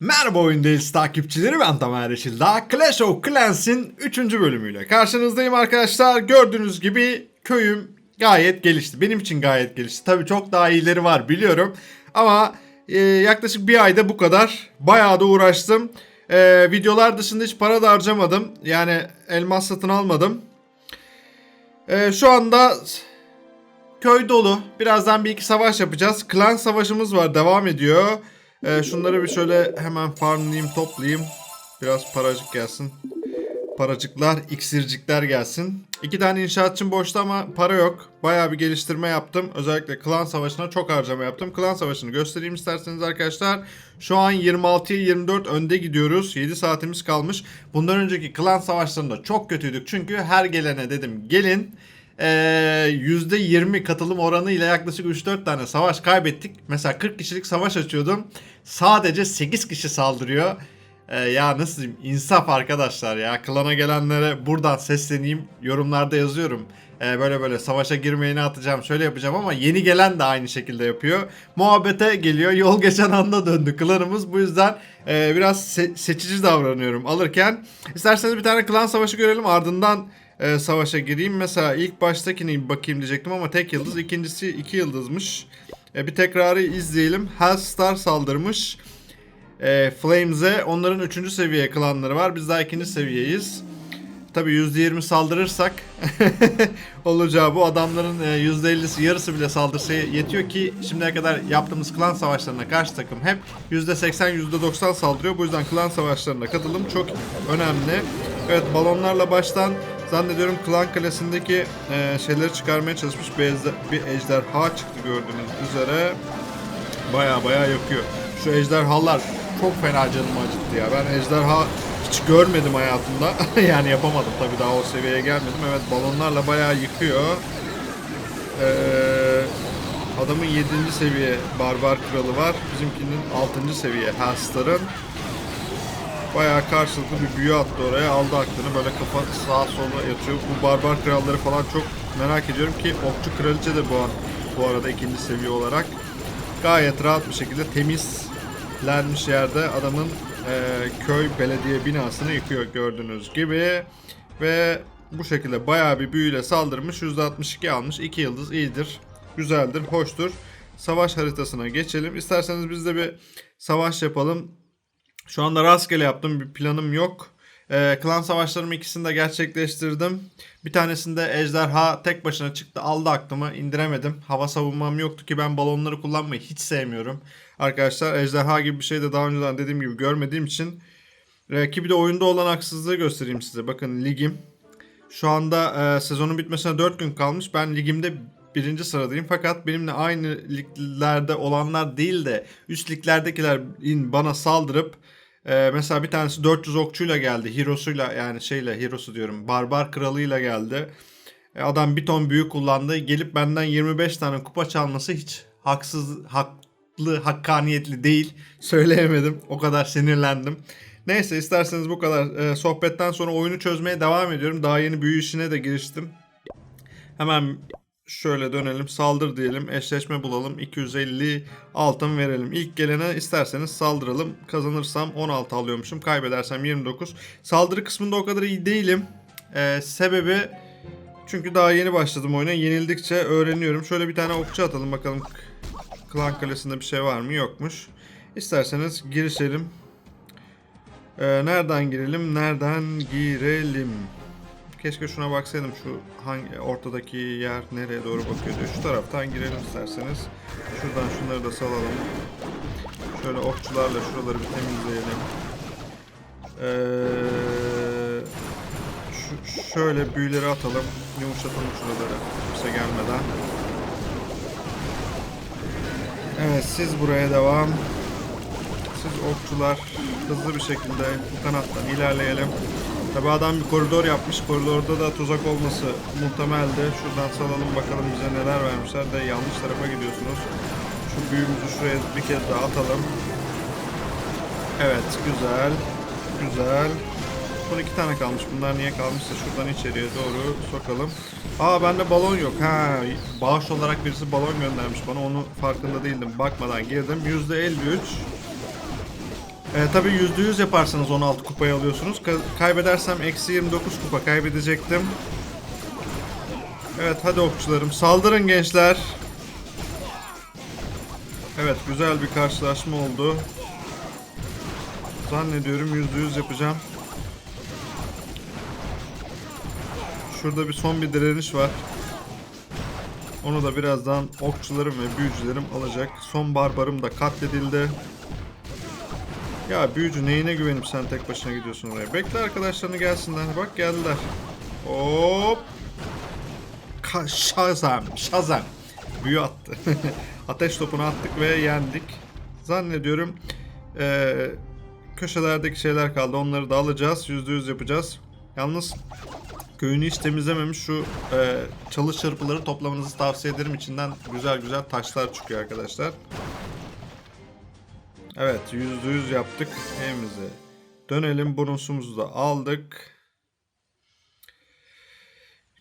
Merhaba Oyundayız takipçileri ben Tamer Yeşildağ. Clash of Clans'in 3. bölümüyle karşınızdayım arkadaşlar. Gördüğünüz gibi köyüm gayet gelişti. Benim için gayet gelişti. Tabii çok daha iyileri var biliyorum. Ama e, yaklaşık bir ayda bu kadar. Bayağı da uğraştım. E, videolar dışında hiç para da harcamadım. Yani elmas satın almadım. E, şu anda köy dolu. Birazdan bir iki savaş yapacağız. Klan savaşımız var devam ediyor. Ee, şunları bir şöyle hemen farmlayayım toplayayım. Biraz paracık gelsin. Paracıklar, iksircikler gelsin. İki tane inşaatçım boşta ama para yok. Bayağı bir geliştirme yaptım. Özellikle klan savaşına çok harcama yaptım. Klan savaşını göstereyim isterseniz arkadaşlar. Şu an 26'ya 24 önde gidiyoruz. 7 saatimiz kalmış. Bundan önceki klan savaşlarında çok kötüydük. Çünkü her gelene dedim gelin. Ee, %20 katılım oranıyla yaklaşık 3-4 tane savaş kaybettik. Mesela 40 kişilik savaş açıyordum. Sadece 8 kişi saldırıyor. Ee, ya nasıl diyeyim insaf arkadaşlar ya. Klana gelenlere buradan sesleneyim. Yorumlarda yazıyorum. Ee, böyle böyle savaşa girmeyeni atacağım şöyle yapacağım ama yeni gelen de aynı şekilde yapıyor. Muhabbete geliyor. Yol geçen anda döndü klanımız. Bu yüzden e, biraz se- seçici davranıyorum alırken. İsterseniz bir tane klan savaşı görelim ardından e, savaşa gireyim. Mesela ilk baştakini bakayım diyecektim ama tek yıldız. ikincisi iki yıldızmış. E, bir tekrarı izleyelim. Hellstar saldırmış. E, Flames'e onların 3. seviye klanları var. Biz daha 2. seviyeyiz. Tabi %20 saldırırsak olacağı bu adamların e, %50'si yarısı bile saldırsa yetiyor ki şimdiye kadar yaptığımız klan savaşlarına karşı takım hep %80 %90 saldırıyor. Bu yüzden klan savaşlarına katılım çok önemli. Evet balonlarla baştan zannediyorum klan kalesindeki e, şeyleri çıkarmaya çalışmış bir, ejder, bir ejderha çıktı gördüğünüz üzere. Baya baya yakıyor. Şu ejderhalar çok fena canımı acıttı ya. Ben ejderha hiç görmedim hayatımda. yani yapamadım tabii daha o seviyeye gelmedim. Evet balonlarla bayağı yıkıyor. Ee, adamın 7. seviye barbar kralı var. Bizimkinin 6. seviye Hellstar'ın. Bayağı karşılıklı bir büyü attı oraya. Aldı aklını böyle kafa sağa sola yatıyor. Bu barbar kralları falan çok merak ediyorum ki okçu kraliçe de bu an bu arada ikinci seviye olarak gayet rahat bir şekilde temizlenmiş yerde adamın e, köy belediye binasını yıkıyor gördüğünüz gibi ve bu şekilde bayağı bir büyüyle saldırmış %62 almış 2 yıldız iyidir güzeldir hoştur savaş haritasına geçelim isterseniz biz de bir savaş yapalım şu anda rastgele yaptım bir planım yok ee, klan savaşlarımı ikisini de gerçekleştirdim. Bir tanesinde ejderha tek başına çıktı aldı aklımı indiremedim. Hava savunmam yoktu ki ben balonları kullanmayı hiç sevmiyorum. Arkadaşlar ejderha gibi bir şey de daha önceden dediğim gibi görmediğim için. Rakibi de oyunda olan haksızlığı göstereyim size. Bakın ligim. Şu anda e, sezonun bitmesine 4 gün kalmış. Ben ligimde birinci sıradayım. Fakat benimle aynı liglerde olanlar değil de üst liglerdekiler bana saldırıp ee, mesela bir tanesi 400 okçuyla geldi. Hirosuyla yani şeyle Hirosu diyorum. Barbar kralıyla geldi. Ee, adam bir ton büyü kullandı. Gelip benden 25 tane kupa çalması hiç haksız, haklı, hakkaniyetli değil. Söyleyemedim. O kadar sinirlendim. Neyse isterseniz bu kadar. Ee, sohbetten sonra oyunu çözmeye devam ediyorum. Daha yeni büyü işine de giriştim. Hemen şöyle dönelim saldır diyelim. Eşleşme bulalım. 250 altın verelim. İlk gelene isterseniz saldıralım. Kazanırsam 16 alıyormuşum. Kaybedersem 29 saldırı kısmında o kadar iyi değilim. Ee, sebebi çünkü daha yeni başladım oyuna. Yenildikçe öğreniyorum. Şöyle bir tane okçu atalım bakalım. Klan kalesinde bir şey var mı? Yokmuş. İsterseniz girişelim. Ee, nereden girelim? Nereden girelim Keşke şuna baksaydım şu hangi ortadaki yer nereye doğru bakıyor diyor. Şu taraftan girelim isterseniz. Şuradan şunları da salalım. Şöyle okçularla şuraları bir temizleyelim. Ee, şöyle büyüleri atalım. Yumuşatalım şuraları. Kimse gelmeden. Evet siz buraya devam. Siz okçular hızlı bir şekilde bu kanattan ilerleyelim. Tabi adam bir koridor yapmış. Koridorda da tuzak olması muhtemeldi. Şuradan salalım bakalım bize neler vermişler de yanlış tarafa gidiyorsunuz. Şu büyümüzü şuraya bir kez daha atalım. Evet güzel. Güzel. Son iki tane kalmış. Bunlar niye kalmışsa şuradan içeriye doğru sokalım. Aa bende balon yok. Ha bağış olarak birisi balon göndermiş bana. Onu farkında değildim. Bakmadan girdim. %53. E, tabii %100 yaparsanız 16 kupayı alıyorsunuz. Ka- kaybedersem eksi 29 kupa kaybedecektim. Evet hadi okçularım saldırın gençler. Evet güzel bir karşılaşma oldu. Zannediyorum %100 yapacağım. Şurada bir son bir direniş var. Onu da birazdan okçularım ve büyücülerim alacak. Son barbarım da katledildi. Ya büyücü neyine güvenip sen tek başına gidiyorsun oraya? Bekle arkadaşlarını gelsinler. Bak geldiler. Hop. Ka Shazam. Shazam. Büyü attı. Ateş topunu attık ve yendik. Zannediyorum eee, köşelerdeki şeyler kaldı. Onları da alacağız. %100 yapacağız. Yalnız köyünü hiç temizlememiş şu eee çalı çırpıları toplamanızı tavsiye ederim. İçinden güzel güzel taşlar çıkıyor arkadaşlar. Evet %100 yaptık evimize. Dönelim bonusumuzu da aldık.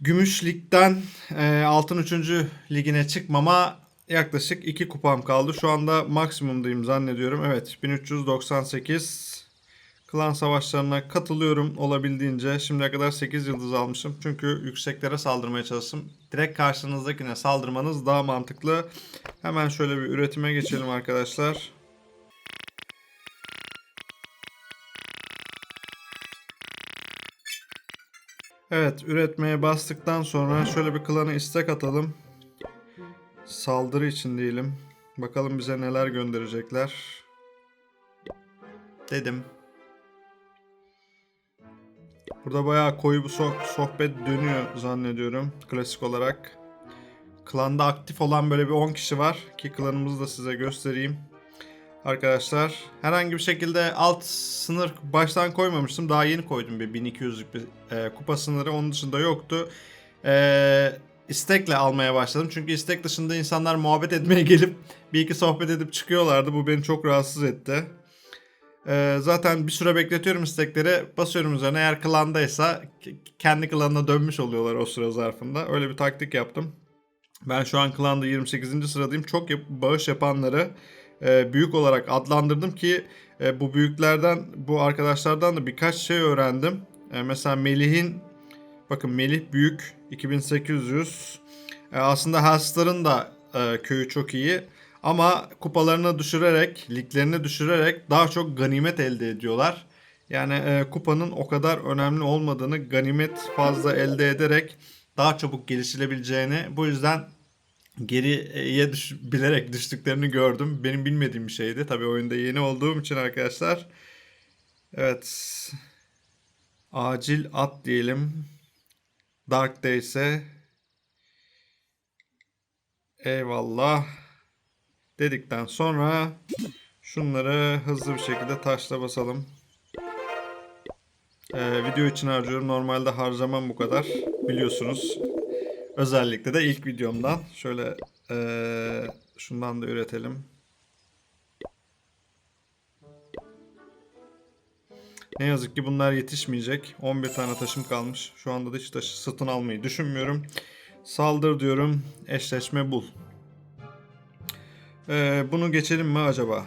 Gümüş Lig'den e, Altın 3. Ligine çıkmama yaklaşık 2 kupam kaldı. Şu anda maksimumdayım zannediyorum. Evet 1398 klan savaşlarına katılıyorum olabildiğince. Şimdiye kadar 8 yıldız almışım. Çünkü yükseklere saldırmaya çalıştım. Direkt karşınızdakine saldırmanız daha mantıklı. Hemen şöyle bir üretime geçelim arkadaşlar. Evet, üretmeye bastıktan sonra şöyle bir klana istek atalım. Saldırı için diyelim. Bakalım bize neler gönderecekler. Dedim. Burada bayağı koyu soh- sohbet dönüyor zannediyorum klasik olarak. Klanda aktif olan böyle bir 10 kişi var ki klanımızı da size göstereyim. Arkadaşlar herhangi bir şekilde alt sınır baştan koymamıştım. Daha yeni koydum bir 1200'lük bir e, kupa sınırı. Onun dışında yoktu. E, istekle almaya başladım. Çünkü istek dışında insanlar muhabbet etmeye gelip bir iki sohbet edip çıkıyorlardı. Bu beni çok rahatsız etti. E, zaten bir süre bekletiyorum istekleri. Basıyorum üzerine. Eğer klandaysa kendi klanına dönmüş oluyorlar o süre zarfında. Öyle bir taktik yaptım. Ben şu an klanda 28. sıradayım. Çok yap- bağış yapanları e, büyük olarak adlandırdım ki e, bu büyüklerden, bu arkadaşlardan da birkaç şey öğrendim. E, mesela Melih'in, bakın Melih Büyük 2800. E, aslında Hastler'ın da köyü çok iyi. Ama kupalarını düşürerek, liglerini düşürerek daha çok ganimet elde ediyorlar. Yani e, kupanın o kadar önemli olmadığını, ganimet fazla elde ederek daha çabuk gelişilebileceğini, bu yüzden geriye düş, bilerek düştüklerini gördüm. Benim bilmediğim bir şeydi. Tabii oyunda yeni olduğum için arkadaşlar. Evet. Acil at diyelim. Dark Days'e. Eyvallah. Dedikten sonra şunları hızlı bir şekilde taşla basalım. Ee, video için harcıyorum. Normalde harcamam bu kadar. Biliyorsunuz. Özellikle de ilk videomdan. Şöyle eee, şundan da üretelim. Ne yazık ki bunlar yetişmeyecek. 11 tane taşım kalmış. Şu anda da hiç taşı satın almayı düşünmüyorum. Saldır diyorum. Eşleşme bul. Eee, bunu geçelim mi acaba?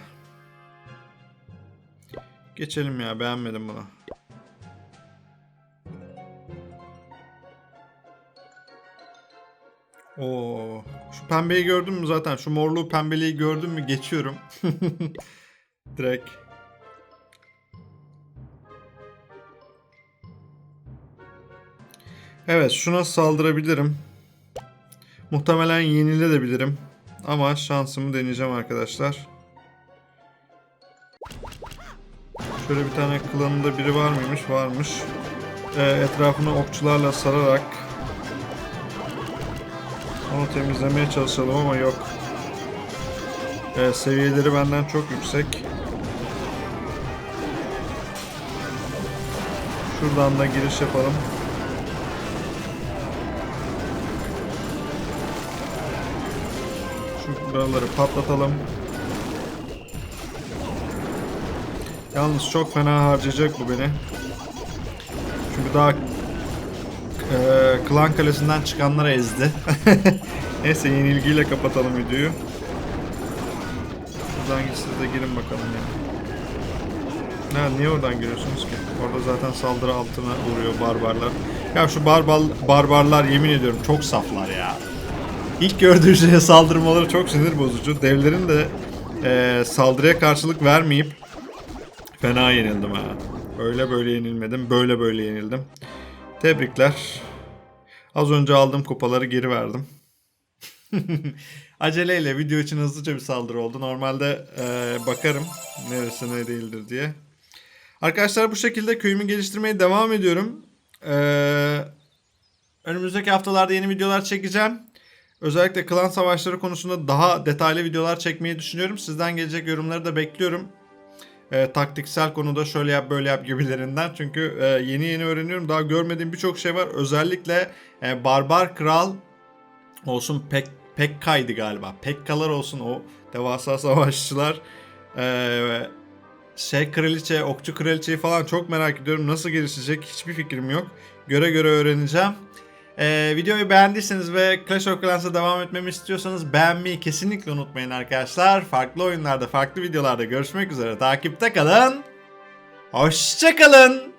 Geçelim ya beğenmedim bunu. Oo, şu pembeyi gördün mü zaten? Şu morluğu pembeliği gördün mü geçiyorum. Direkt. Evet şuna saldırabilirim. Muhtemelen yenilebilirim. Ama şansımı deneyeceğim arkadaşlar. Şöyle bir tane klanında biri var mıymış? Varmış. Ee, etrafını okçularla sararak temizlemeye çalışalım ama yok. Ee, seviyeleri benden çok yüksek. Şuradan da giriş yapalım. Şu buraları patlatalım. Yalnız çok fena harcayacak bu beni. Çünkü daha ee, Klan Kalesi'nden çıkanları ezdi. Neyse yenilgiyle kapatalım videoyu. Buradan siz de girin bakalım ya. Ne, niye oradan giriyorsunuz ki? Orada zaten saldırı altına vuruyor barbarlar. Ya şu barbal, barbarlar yemin ediyorum çok saflar ya. İlk gördüğü şeye saldırmaları çok sinir bozucu. Devlerin de eee, saldırıya karşılık vermeyip fena yenildim ha. Öyle böyle yenilmedim, böyle böyle yenildim. Tebrikler. Az önce aldığım kupaları geri verdim. Aceleyle video için hızlıca bir saldırı oldu. Normalde eee, bakarım neresi ne değildir diye. Arkadaşlar bu şekilde köyümü geliştirmeye devam ediyorum. Eee, önümüzdeki haftalarda yeni videolar çekeceğim. Özellikle klan savaşları konusunda daha detaylı videolar çekmeyi düşünüyorum. Sizden gelecek yorumları da bekliyorum. Eee, taktiksel konuda şöyle yap böyle yap gibilerinden. Çünkü eee, yeni yeni öğreniyorum. Daha görmediğim birçok şey var. Özellikle eee, Barbar Kral olsun pek Pekka'ydı galiba. Pekkalar olsun o devasa savaşçılar. Ee, şey kraliçe, okçu kraliçeyi falan çok merak ediyorum. Nasıl gelişecek hiçbir fikrim yok. Göre göre öğreneceğim. Ee, videoyu beğendiyseniz ve Clash of Clans'a devam etmemi istiyorsanız beğenmeyi kesinlikle unutmayın arkadaşlar. Farklı oyunlarda, farklı videolarda görüşmek üzere. Takipte kalın. Hoşçakalın.